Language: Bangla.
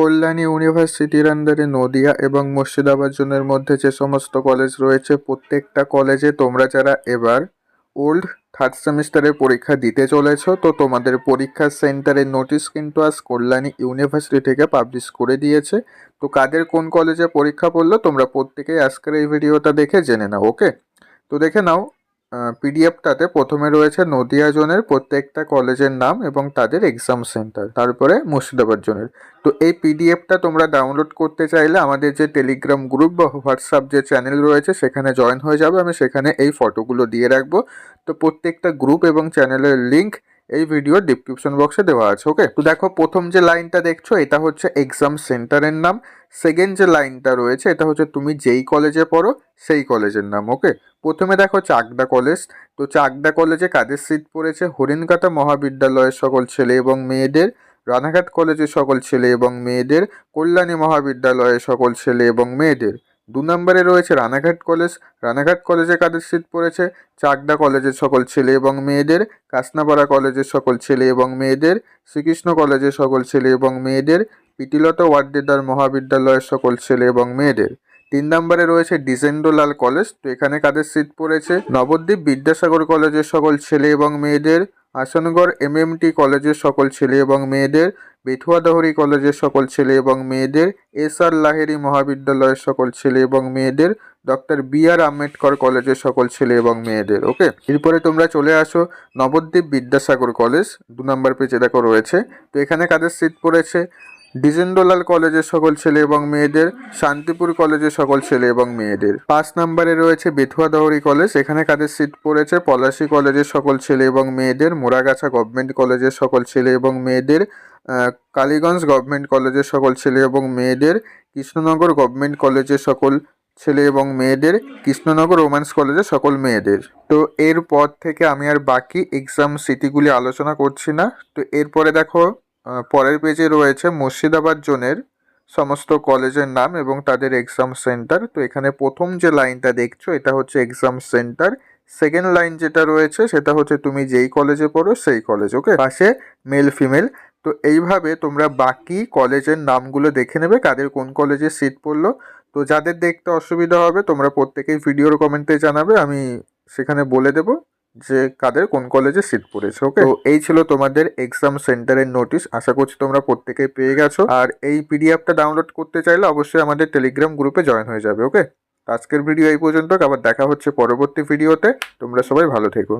কল্যাণী ইউনিভার্সিটির আন্ডারে নদিয়া এবং মুর্শিদাবাদ জোনের মধ্যে যে সমস্ত কলেজ রয়েছে, প্রত্যেকটা কলেজে তোমরা যারা এবার ওল্ড থার্ড সেমিস্টারের পরীক্ষা দিতে চলেছো, তো তোমাদের পরীক্ষার সেন্টারের নোটিশ কিন্তু আজ কল্যাণী ইউনিভার্সিটি থেকে পাবলিশ করে দিয়েছে। তো কাদের কোন কলেজে পরীক্ষা পড়ল, তোমরা প্রত্যেকেই আজকের এই ভিডিওটা দেখে জেনে নাও ওকে তো দেখে নাও পিডিএফটাতে প্রথমে রয়েছে নদিয়া জোনের প্রত্যেকটা কলেজের নাম এবং তাদের এক্সাম সেন্টার তারপরে মুর্শিদাবাদ জোনের। তো এই পিডিএফটা তোমরা ডাউনলোড করতে চাইলে আমাদের যে টেলিগ্রাম গ্রুপ বা হোয়াটসঅ্যাপ যে চ্যানেল রয়েছে, সেখানে জয়েন হয়ে যাবে। আমি সেখানে এই ফটোগুলো দিয়ে রাখব। তো প্রত্যেকটা গ্রুপ এবং চ্যানেলের লিংক এই ভিডিওর ডিসক্রিপশন বক্সে দেওয়া আছে ওকে তো দেখো, প্রথম যে লাইনটা দেখছ, এটা হচ্ছে এক্সাম সেন্টারের নাম। সেকেন্ড যে লাইনটা রয়েছে, এটা হচ্ছে তুমি যেই কলেজে পড়ো, সেই কলেজের নাম ওকে প্রথমে দেখো চাকদা কলেজ তো চাকদা কলেজে কাদের সিট পড়েছে? হরিণকাটা মহাবিদ্যালয়ের সকল ছেলে এবং মেয়েদের, রানাঘাট কলেজের সকল ছেলে এবং মেয়েদের, কল্যাণী মহাবিদ্যালয়ের সকল ছেলে এবং মেয়েদের। দু নম্বরে রয়েছে রানাঘাট কলেজ। রানাঘাট কলেজে কাদের সিট পড়েছে? চাকদা কলেজের সকল ছেলে এবং মেয়েদের, কাসনাপাড়া কলেজের সকল ছেলে এবং মেয়েদের, শ্রীকৃষ্ণ কলেজের সকল ছেলে এবং মেয়েদের, পিটিলতা ওয়ার্ডেদার মহাবিদ্যালয়ের সকল ছেলে এবং মেয়েদের। তিন নম্বরে রয়েছে ডিজেন্দ্রলাল কলেজ। তো এখানে কাদের সিট পড়েছে? নবদ্বীপ বিদ্যাসাগর কলেজের সকল ছেলে এবং মেয়েদের আসানগড় টি কলেজের সকল ছেলে এবং মেয়েদের বেথুয়াদহরি কলেজের সকল ছেলে এবং মেয়েদের, এস আর লাহেরি মহাবিদ্যালয়ের সকল ছেলে এবং মেয়েদের, ডক্টর বি আর আম্বেদকর কলেজের সকল ছেলে এবং মেয়েদের, ওকে? এরপরে তোমরা চলে আসো নবদ্বীপ বিদ্যাসাগর কলেজ, দু নম্বর পেজে দেখো রয়েছে। তো এখানে কাদের সিট পড়েছে? ডিজেন্দ্রলাল কলেজের সকল ছেলে এবং মেয়েদের, শান্তিপুর কলেজের সকল ছেলে এবং মেয়েদের। পাঁচ নম্বরে রয়েছে বেথুয়া দহরি কলেজ, এখানে কাদের সিট পড়েছে? পলাশী কলেজের সকল ছেলে এবং মেয়েদের, মোরাগাছা গভর্নমেন্ট কলেজের সকল ছেলে এবং মেয়েদের কালীগঞ্জ গভর্নমেন্ট কলেজের সকল ছেলে এবং মেয়েদের, কৃষ্ণনগর গভর্নমেন্ট কলেজের সকল ছেলে এবং মেয়েদের, কৃষ্ণনগর রোম্যান্স কলেজের সকল মেয়েদের। তো এরপর থেকে আমি আর বাকি এক্সাম সিটিগুলি আলোচনা করছি না। তো এরপরে দেখো পরের পেজে রয়েছে মুর্শিদাবাদ জোনের সমস্ত কলেজের নাম এবং তাদের এক্সাম সেন্টার তো এখানে প্রথম যে লাইনটা দেখছ, এটা হচ্ছে এক্সাম সেন্টার সেকেন্ড লাইন যেটা রয়েছে, সেটা হচ্ছে তুমি যেই কলেজে পড়ো, সেই কলেজ ওকে পাশে মেল ফিমেল তো এইভাবে তোমরা বাকি কলেজের নামগুলো দেখে নেবে, কাদের কোন কলেজে সিট পড়ল। তো যাদের দেখতে অসুবিধা হবে, তোমরা প্রত্যেকেই ভিডিওর কমেন্টে জানাবে, আমি সেখানে বলে দেবো। যে কাদের কোন কলেজে সিট পড়েছে ওকে তো এই ছিল তোমাদের এক্সাম সেন্টারের নোটিশ আশা করছি তোমরা প্রত্যেকে পেয়ে গেছো। আর এই পিডিএফটা ডাউনলোড করতে চাইলে অবশ্যই আমাদের টেলিগ্রাম গ্রুপে জয়েন হয়ে যাবে ওকে আজকের ভিডিও এই পর্যন্ত আবার দেখা হচ্ছে পরবর্তী ভিডিওতে তোমরা সবাই ভালো থেকো।